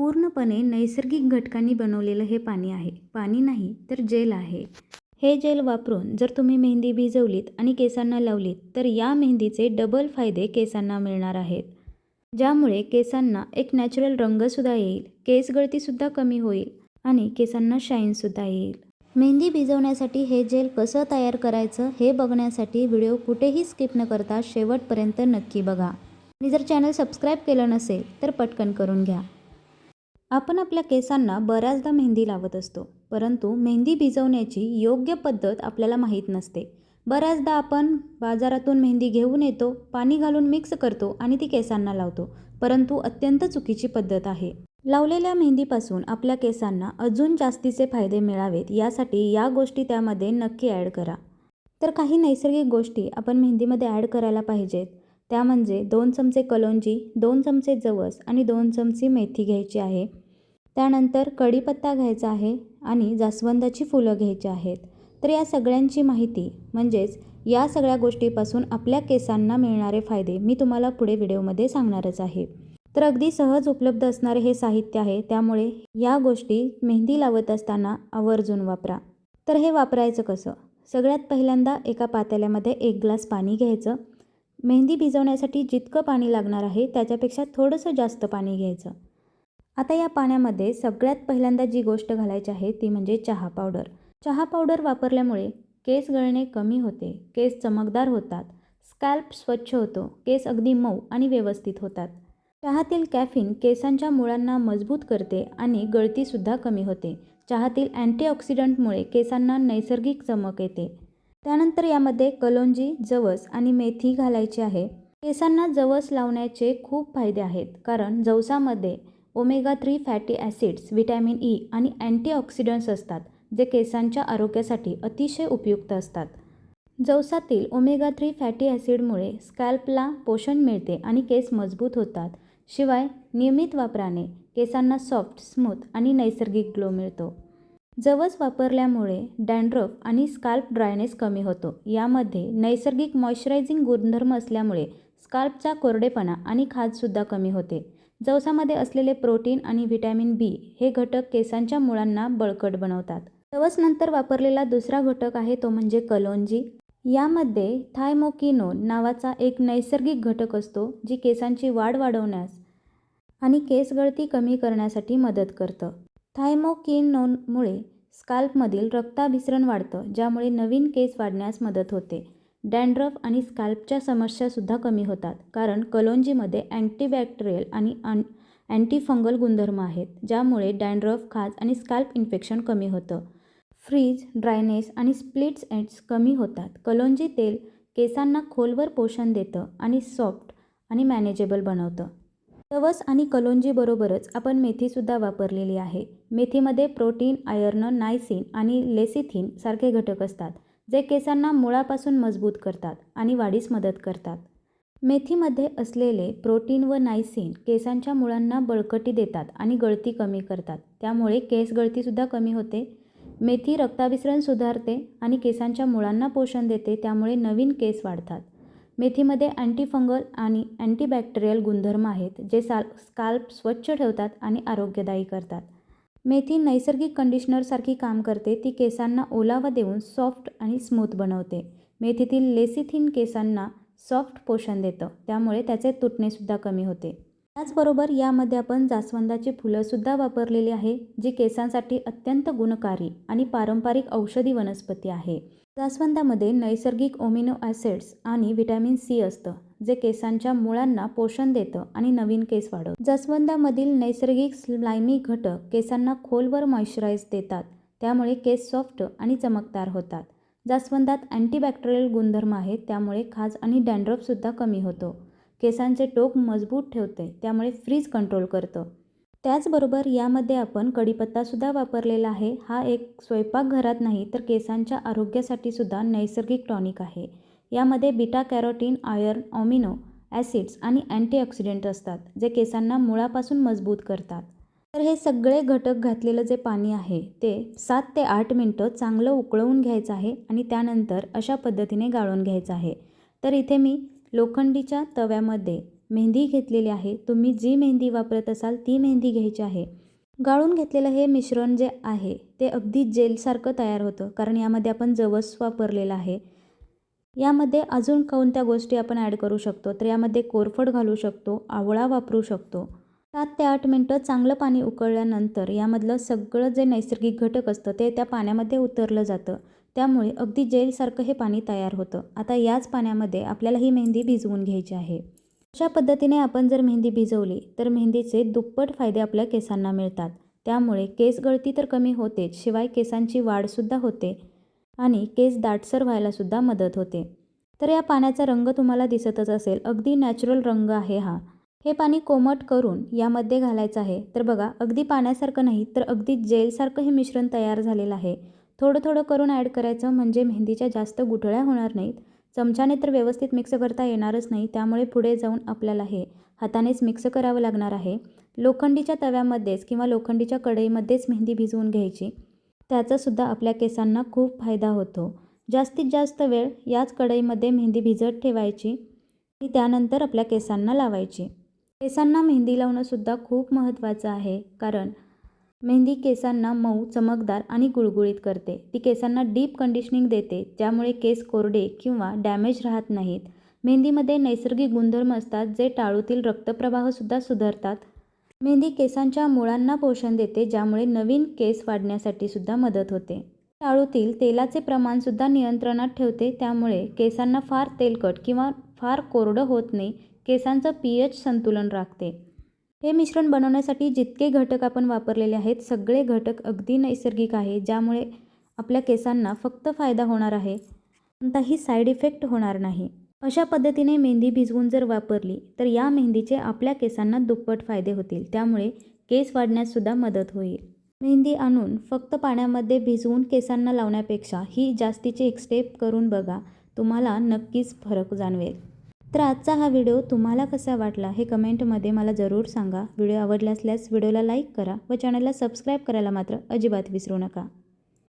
पूर्णपणे नैसर्गिक घटकांनी बनवलेलं हे पाणी आहे. पाणी नाही तर जेल आहे. हे जेल वापरून जर तुम्ही मेहंदी भिजवलीत आणि केसांना लावलीत तर या मेहंदीचे डबल फायदे केसांना मिळणार आहेत. ज्यामुळे केसांना एक नॅचरल रंगसुद्धा येईल केस गळतीसुद्धा कमी होईल आणि केसांना शाईनसुद्धा येईल. मेहंदी भिजवण्यासाठी हे जेल कसं तयार करायचं हे बघण्यासाठी व्हिडिओ कुठेही स्किप न करता शेवटपर्यंत नक्की बघा. आणि जर चॅनल सबस्क्राईब केलं नसेल तर पटकन करून घ्या. आपण आपल्या केसांना बऱ्याचदा मेहंदी लावत असतो परंतु मेहंदी भिजवण्याची योग्य पद्धत आपल्याला माहीत नसते. बऱ्याचदा आपण बाजारातून मेहंदी घेऊन येतो पाणी घालून मिक्स करतो आणि ती केसांना लावतो परंतु अत्यंत चुकीची पद्धत आहे. लावलेल्या मेहंदीपासून आपल्या केसांना अजून जास्तीचे फायदे मिळावेत यासाठी या गोष्टी त्यामध्ये नक्की ॲड करा. तर काही नैसर्गिक गोष्टी आपण मेहंदीमध्ये ॲड करायला पाहिजेत. त्या म्हणजे दोन चमचे कलोंजी दोन चमचे जवस आणि दोन चमची मेथी घ्यायची आहे. त्यानंतर कढीपत्ता घ्यायचा आहे आणि जास्वंदाची फुलं घ्यायची आहेत. तर या सगळ्यांची माहिती म्हणजेच या सगळ्या गोष्टीपासून आपल्या केसांना मिळणारे फायदे मी तुम्हाला पुढे व्हिडिओमध्ये सांगणारच आहे. तर अगदी सहज उपलब्ध असणारे हे साहित्य आहे त्यामुळे या गोष्टी मेहंदी लावत असताना आवर्जून वापरा. तर हे वापरायचं कसं? सगळ्यात पहिल्यांदा एका पातेल्यामध्ये एक ग्लास पाणी घ्यायचं. मेहंदी भिजवण्यासाठी जितकं पाणी लागणार आहे त्याच्यापेक्षा थोडंसं जास्त पाणी घ्यायचं. आता या पाण्यामध्ये सगळ्यात पहिल्यांदा जी गोष्ट घालायची आहे ती म्हणजे चहा पावडर. चहा पावडर वापरल्यामुळे केस गळणे कमी होते केस चमकदार होतात स्कॅल्प स्वच्छ होतो केस अगदी मऊ आणि व्यवस्थित होतात. चहातील कॅफिन केसांच्या मुळांना मजबूत करते आणि गळतीसुद्धा कमी होते. चहातील अँटीऑक्सिडंटमुळे केसांना नैसर्गिक चमक येते. त्यानंतर यामध्ये कलोंजी जवस आणि मेथी घालायची आहे. केसांना जवस लावण्याचे खूप फायदे आहेत कारण जवसामध्ये omega three fatty acids vitamin E आणि अँटीऑक्सिडंट्स असतात जे केसांच्या आरोग्यासाठी अतिशय उपयुक्त असतात. जवसातील ओमेगा थ्री फॅटी ॲसिडमुळे स्कॅल्पला पोषण मिळते आणि केस मजबूत होतात. शिवाय नियमित वापराने केसांना सॉफ्ट स्मूथ आणि नैसर्गिक ग्लो मिळतो. जवस वापरल्यामुळे डँड्रफ आणि स्काल्प ड्रायनेस कमी होतो. यामध्ये नैसर्गिक मॉइश्चरायझिंग गुणधर्म असल्यामुळे स्काल्पचा कोरडेपणा आणि खाजसुद्धा कमी होते. जवसामध्ये असलेले प्रोटीन आणि व्हिटॅमिन बी हे घटक केसांच्या मुळांना बळकट बनवतात. जवसनंतर वापरलेला दुसरा घटक आहे तो म्हणजे कलोंजी. यामध्ये थायमोकिनोन नावाचा एक नैसर्गिक घटक असतो जी केसांची वाढ वाढवण्यास आणि केस गळती कमी करण्यासाठी मदत करतं. थायमोकिनोनमुळे स्काल्पमधील रक्ताभिसरण वाढतं ज्यामुळे नवीन केस वाढण्यास मदत होते. डँड्रफ आणि स्कॅल्पच्या समस्यासुद्धा कमी होतात कारण कलोंजीमध्ये अँटीबॅक्टेरियल आणि अन अँटीफंगल गुणधर्म आहेत ज्यामुळे डँड्रफ खाज आणि स्कॅल्प इन्फेक्शन कमी होतं. फ्रीज ड्रायनेस आणि स्प्लिट्स एंड्स कमी होतात. कलोंजी तेल केसांना खोलवर पोषण देतं आणि सॉफ्ट आणि मॅनेजेबल बनवतं. तवस आणि कलोंजीबरोबरच आपण मेथीसुद्धा वापरलेली आहे. मेथीमध्ये प्रोटीन आयर्न नायसिन आणि लेसिथिन सारखे घटक असतात. जे केसांना मुळापासून मजबूत करतात आणि वाढीस मदत करतात. मेथीमध्ये असलेले प्रोटीन व नायसिन केसांच्या मुळांना बळकटी देतात आणि गळती कमी करतात. त्यामुळे केस गळतीसुद्धा कमी होते. मेथी रक्ताभिसरण सुधारते आणि केसांच्या मुळांना पोषण देते त्यामुळे नवीन केस वाढतात. मेथीमध्ये अँटीफंगल आणि अँटीबॅक्टेरियल गुणधर्म आहेत जे साल स्काल्प स्वच्छ ठेवतात आणि आरोग्यदायी करतात. मेथी नैसर्गिक कंडिशनरसारखी काम करते. ती केसांना ओलावा देऊन सॉफ्ट आणि स्मूथ बनवते. मेथीतील लेसिथिन केसांना सॉफ्ट पोषण देतं. त्यामुळे त्याचे तुटणेसुद्धा कमी होते. त्याचबरोबर यामध्ये आपण जास्वंदाची फुलंसुद्धा वापरलेली आहे जी केसांसाठी अत्यंत गुणकारी आणि पारंपरिक औषधी वनस्पती आहे. जास्वंदामध्ये नैसर्गिक ओमिनो ॲसिड्स आणि व्हिटॅमिन सी असतं. जे केसांच्या मुळांना पोषण देतं आणि नवीन केस वाढवतं. जास्वंदामधील नैसर्गिक स्लायमी घटक केसांना खोलवर मॉइश्चराईज देतात. त्यामुळे केस सॉफ्ट आणि चमकदार होतात. जास्वंदात अँटीबॅक्टेरियल गुणधर्म आहेत त्यामुळे खाज आणि डॅन्ड्रफसुद्धा कमी होतो. केसांचे टोक मजबूत ठेवते त्यामुळे फ्रीज कंट्रोल करतं. त्याचबरोबर यामध्ये आपण कढीपत्तासुद्धा वापरलेला आहे. हा एक स्वयंपाकघरात नाही तर केसांच्या आरोग्यासाठी सुद्धा नैसर्गिक टॉनिक आहे. यामध्ये beta carotene iron amino acids आणि अँटीऑक्सिडेंट असतात जे केसांना मुळापासून मजबूत करतात. तर हे सगळे घटक घातलेलं जे पाणी आहे ते सात ते आठ मिनटं चांगलं उकळवून घ्यायचं आहे आणि त्यानंतर अशा पद्धतीने गाळून घ्यायचं आहे. तर इथे मी लोखंडीच्या तव्यामध्ये मेहंदी घेतलेली आहे. तुम्ही जी मेहंदी वापरत असाल ती मेहंदी घ्यायची आहे. गाळून घेतलेलं हे मिश्रण जे आहे ते अगदी जेलसारखं तयार होतं कारण यामध्ये आपण जवस वापरलेलं आहे. यामध्ये अजून कोणत्या गोष्टी आपण ॲड करू शकतो? तर यामध्ये कोरफड घालू शकतो आवळा वापरू शकतो. सात ते आठ मिनटं चांगलं पाणी उकळल्यानंतर यामधलं सगळं जे नैसर्गिक घटक असतं ते त्या पाण्यामध्ये उतरलं जातं. त्यामुळे अगदी जेलसारखं हे पाणी तयार होतं. आता याच पाण्यामध्ये आपल्याला ही मेहंदी भिजवून घ्यायची आहे. अशा पद्धतीने आपण जर मेहंदी भिजवली तर मेहंदीचे दुप्पट फायदे आपल्या केसांना मिळतात. त्यामुळे केस गळती तर कमी होतेच शिवाय केसांची वाढसुद्धा होते. आणि केस दाटसर व्हायलासुद्धा मदत होते. तर या पाण्याचा रंग तुम्हाला दिसतच असेल. अगदी नॅचरल रंग आहे हा. हे पाणी कोमट करून यामध्ये घालायचं आहे. तर बघा अगदी पाण्यासारखं नाही तर अगदी जेलसारखं हे मिश्रण तयार झालेलं आहे. थोडं थोडं करून ॲड करायचं म्हणजे मेहंदीच्या जास्त गुठळ्या होणार नाहीत. चमच्याने तर व्यवस्थित मिक्स करता येणारच नाही त्यामुळे पुढे जाऊन आपल्याला हे हातानेच मिक्स करावं लागणार आहे. लोखंडीच्या तव्यामध्येच किंवा लोखंडीच्या कढईमध्येच मेहंदी भिजवून घ्यायची. त्याचासुद्धा आपल्या केसांना खूप फायदा होतो. जास्तीत जास्त वेळ याच कढईमध्ये मेहंदी भिजत ठेवायची आणि त्यानंतर आपल्या केसांना लावायची. केसांना मेहंदी लावणंसुद्धा खूप महत्त्वाचं आहे कारण मेहंदी केसांना मऊ चमकदार आणि गुळगुळीत करते. ती केसांना डीप कंडिशनिंग देते ज्यामुळे केस कोरडे किंवा डॅमेज राहत नाहीत. मेहंदीमध्ये नैसर्गिक गुणधर्म असतात जे टाळूतील रक्तप्रवाहसुद्धा सुधारतात. मेहंदी केसांच्या मुळांना पोषण देते ज्यामुळे नवीन केस वाढण्यासाठी सुद्धा मदत होते. टाळूतील तेलाचे प्रमाणसुद्धा नियंत्रणात ठेवते त्यामुळे केसांना फार तेलकट किंवा फार कोरडं होत नाही केसांचं पी एच संतुलन राखते. हे मिश्रण बनवण्यासाठी जितके घटक आपण वापरलेले आहेत सगळे घटक अगदी नैसर्गिक आहे ज्यामुळे आपल्या केसांना फक्त फायदा होणार आहे. कोणताही साईड इफेक्ट होणार नाही. अशा पद्धतीने मेहंदी भिजवून जर वापरली तर या मेहंदीचे आपल्या केसांना दुप्पट फायदे होतील. त्यामुळे केस वाढण्याससुद्धा मदत होईल. मेहंदी आणून फक्त पाण्यामध्ये भिजवून केसांना लावण्यापेक्षा ही जास्तीची एक स्टेप करून बघा तुम्हाला नक्कीच फरक जाणवेल. तर आजचा हा व्हिडिओ तुम्हाला कसा वाटला हे कमेंटमध्ये मला जरूर सांगा. व्हिडिओ आवडला असल्यास व्हिडिओला लाईक करा व चॅनलला सबस्क्राईब करायला मात्र अजिबात विसरू नका.